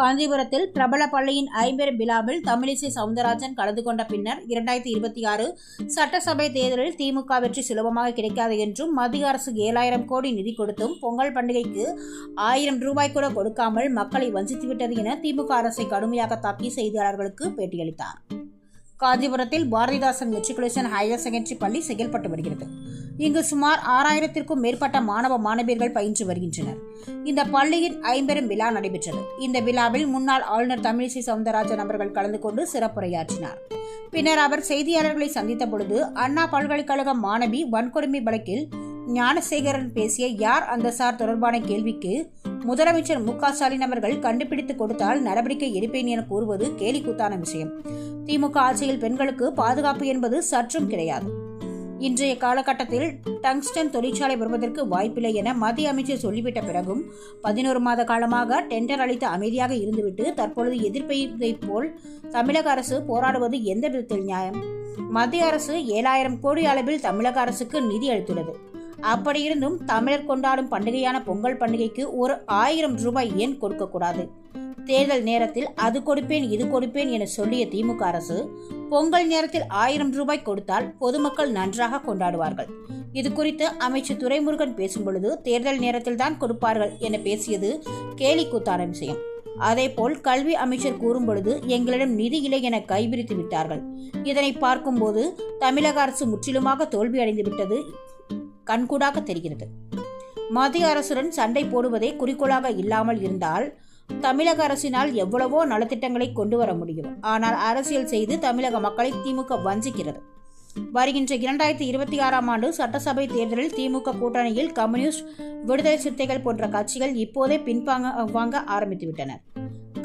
காஞ்சிபுரத்தில் பிரபல பள்ளியின் ஐம்பெரும் விழாவில் தமிழிசை சவுந்தரராஜன் கலந்து கொண்ட பின்னர் இரண்டாயிரத்தி இருபத்தி ஆறு சட்டசபை தேர்தலில் திமுக வெற்றி சுலபமாக கிடைக்காது என்றும் மத்திய அரசு ஏழாயிரம் கோடி நிதி கொடுத்தும் பொங்கல் பண்டிகைக்கு ஆயிரம் ரூபாய் கூட கொடுக்காமல் மக்களை வஞ்சித்துவிட்டது என திமுக அரசை கடுமையாக தாக்கி செய்தியாளர்களுக்கு பேட்டியளித்தார். காஞ்சிபுரத்தில் பாரதிதாசன் மெட்ரிகுலேஷன் ஹையர் செகண்டரி பள்ளி செயல்பட்டு வருகிறது. இங்கு சுமார் ஆறாயிரத்திற்கும் மேற்பட்ட மாணவ மாணவியர்கள் பயின்று வருகின்றனர். இந்த பள்ளியின் ஐம்பெரும் விழா நடைபெற்றது. இந்த விழாவில் முன்னாள் ஆளுநர் தமிழிசை சவுந்தரராஜன் அவர்கள் கலந்து கொண்டு சிறப்புரையாற்றினார். பின்னர் அவர் செய்தியாளர்களை சந்தித்த பொழுது அண்ணா பல்கலைக்கழக மாணவி வன்கொடுமை வழக்கில் ஞானசேகரன் பேசிய யார் அந்த சார் தொடர்பான கேள்விக்கு முதலமைச்சர் மு க ஸ்டாலின் அவர்கள் கண்டுபிடித்து கொடுத்தால் நடவடிக்கை எடுப்பேன் என கூறுவது கேலிக்கூத்தான விஷயம். திமுக ஆட்சியில் பெண்களுக்கு பாதுகாப்பு என்பது சற்றும் கிடையாது. இன்றைய காலகட்டத்தில் டங்ஸ்டன் தொழிற்சாலை வருவதற்கு வாய்ப்பில்லை என மத்திய அமைச்சர் சொல்லிவிட்ட பிறகும் பதினோரு மாத காலமாக டெண்டர் அளித்து அமைதியாக இருந்துவிட்டு தற்பொழுது எதிர்ப்பை போல் தமிழக அரசு போராடுவது எந்த விதத்தில் நியாயம்? மத்திய அரசு ஏழாயிரம் கோடி அளவில் தமிழக அரசுக்கு நிதி அளித்துள்ளது. அப்படியிருந்தும் தமிழர் கொண்டாடும் பண்டிகையான பொங்கல் பண்டிகைக்கு ஒரு ஆயிரம் ரூபாய் ஏன் கொடுக்கக்கூடாது? தேர்தல் நேரத்தில் அது கொடுப்பேன் இது கொடுப்பேன் என சொல்லிய திமுக அரசு பொங்கல் நேரத்தில் ஆயிரம் ரூபாய் கொடுத்தால் பொதுமக்கள் நன்றாக கொண்டாடுவார்கள். இது குறித்து அமைச்சர் துரைமுருகன் பேசும் பொழுது தேர்தல் நேரத்தில் தான் கொடுப்பார்கள் என பேசியது கேலி கூத்தான விஷயம். அதேபோல் கல்வி அமைச்சர் கூறும் பொழுது எங்களிடம் நிதி இல்லை என கைவிரித்து விட்டார்கள். இதனை பார்க்கும்போது தமிழக அரசு முற்றிலுமாக தோல்வியடைந்து விட்டது. கண்கூடாக தெரிகிறது. மத்திய அரசுடன் சண்டை போடுவதே குறிக்கோளாக இல்லாமல் இருந்தால் தமிழக அரசினால் எவ்வளவோ நலத்திட்டங்களை கொண்டு வர முடியும். ஆனால் அரசியல் செய்து தமிழக மக்களை திமுக வஞ்சிக்கிறது. வருகின்ற இரண்டாயிரத்தி இருபத்தி ஆறாம் ஆண்டு சட்டசபை தேர்தலில் திமுக கூட்டணியில் கம்யூனிஸ்ட் விடுதலை சிறுத்தைகள் போன்ற கட்சிகள் இப்போதே பின்வாங்க வாங்க ஆரம்பித்துவிட்டனர்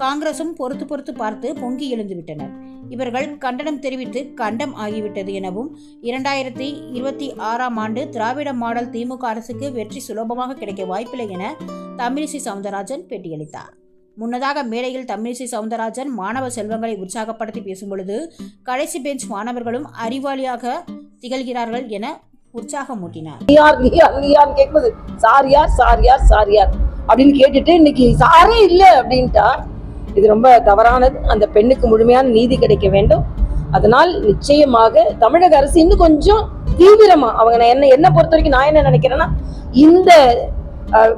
காங்கிரசும் பொறுத்து பொறுத்து பார்த்து பொங்கி எழுந்துவிட்டனர். இவர்கள் கண்டனம் தெரிவித்து கண்டம் ஆகிவிட்டது எனவும் இரண்டாயிரத்தி இருபத்தி ஆறாம் ஆண்டு திராவிட மாடல் திமுக அரசுக்கு வெற்றி சுலபமாக கிடைக்க வாய்ப்பில்லை என தமிழிசை சவுந்தரராஜன் பேட்டியளித்தார். முன்னதாக மேடையில் தமிழிசை சவுந்தரராஜன் மாணவ செல்வங்களை உற்சாகப்படுத்தி பேசும்பொழுது கடைசி பெஞ்ச் மாணவர்களும் அறிவாளியாக திகழ்கிறார்கள் என உற்சாகமூட்டினார். நீ கேட்கும்போது சார் யார் சார் யார் சார் யார்? அப்படின்னு கேட்டுட்டு இன்னைக்கு சாரே இல்லை அப்படின்ட்டா இது ரொம்ப தவறானது. அந்த பெண்ணுக்கு முழுமையான நீதி கிடைக்க வேண்டும். அதனால் நிச்சயமாக தமிழக அரசு இன்னும் கொஞ்சம் தீவிரமா அவங்க நான் என்ன என்ன பொறுத்த வரைக்கும் நான் என்ன நினைக்கிறேன்னா இந்த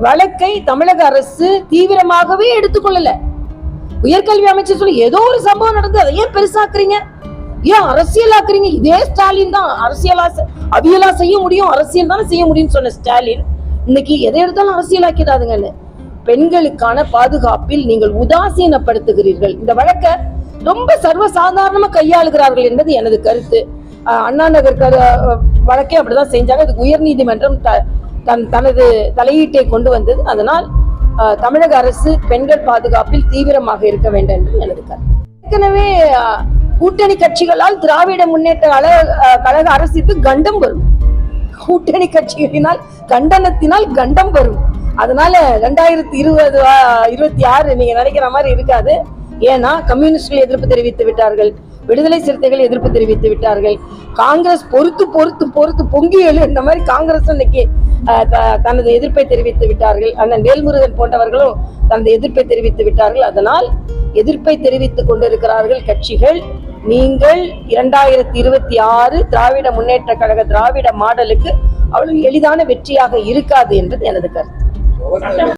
வழக்கை தமிழக அரசு தீவிரமாகவே எடுத்துக்கொள்ளல. உயர்கல்வி அமைச்சர் சொல்லி ஏதோ ஒரு சம்பவம் நடந்து அதை ஏன் பெருசாக்குறீங்க. ஏன் அரசியலாக்குறீங்க? இதே ஸ்டாலின் தான். அரசியலா அவியலா செய்ய முடியும் அரசியல் தானே செய்ய முடியும்னு சொன்ன ஸ்டாலின். இன்னைக்கு எதை எடுத்தாலும் அரசியலாக்கிடாதுங்கன்னு. பெண்களுக்கான பாதுகாப்பில் நீங்கள் உதாசீனப்படுத்துகிறீர்கள். இந்த வழக்கை ரொம்ப சர்வசாதாரணமா கையாளுகிறார்கள் என்பது எனது கருத்து. அண்ணா நகர் வழக்கே அப்படிதான் செஞ்சாங்க. இதுக்கு உயர்நீதிமன்றம் த- தன் தனது தலையீட்டை கொண்டு வந்தது. அதனால் தமிழக அரசு பெண்கள் பாதுகாப்பில் தீவிரமாக இருக்க வேண்டும் என்று எனது கருத்து. ஏற்கனவே கூட்டணி கட்சிகளால் திராவிட முன்னேற்ற கழக கழக அரசுக்கு கண்டம் வரும். கூட்டணி கட்சிகளினால் கண்டனத்தினால் கண்டம் வரும். அதனால ரெண்டாயிரத்தி இருபது இருபத்தி ஆறு நீங்க நினைக்கிற மாதிரி இருக்காது. ஏன்னா கம்யூனிஸ்ட்கள் எதிர்ப்பு தெரிவித்து விட்டார்கள். விடுதலை சிறுத்தைகள் எதிர்ப்பு தெரிவித்து விட்டார்கள். காங்கிரஸ் பொறுத்து பொறுத்து பொறுத்து பொங்கி எழு இந்த மாதிரி காங்கிரஸ் இன்னைக்கு த- தனது எதிர்ப்பை தெரிவித்து விட்டார்கள். அண்ணன் வேல்முருகன் போன்றவர்களும் தனது எதிர்ப்பை தெரிவித்து விட்டார்கள். அதனால் எதிர்ப்பை தெரிவித்துக் கொண்டிருக்கிறார்கள் கட்சிகள். நீங்கள் இரண்டாயிரத்தி இருபத்தி ஆறு திராவிட முன்னேற்ற கழக திராவிட மாடலுக்கு அவ்வளவு எளிதான வெற்றியாக இருக்காது என்பது எனது கருத்து. Gua kan.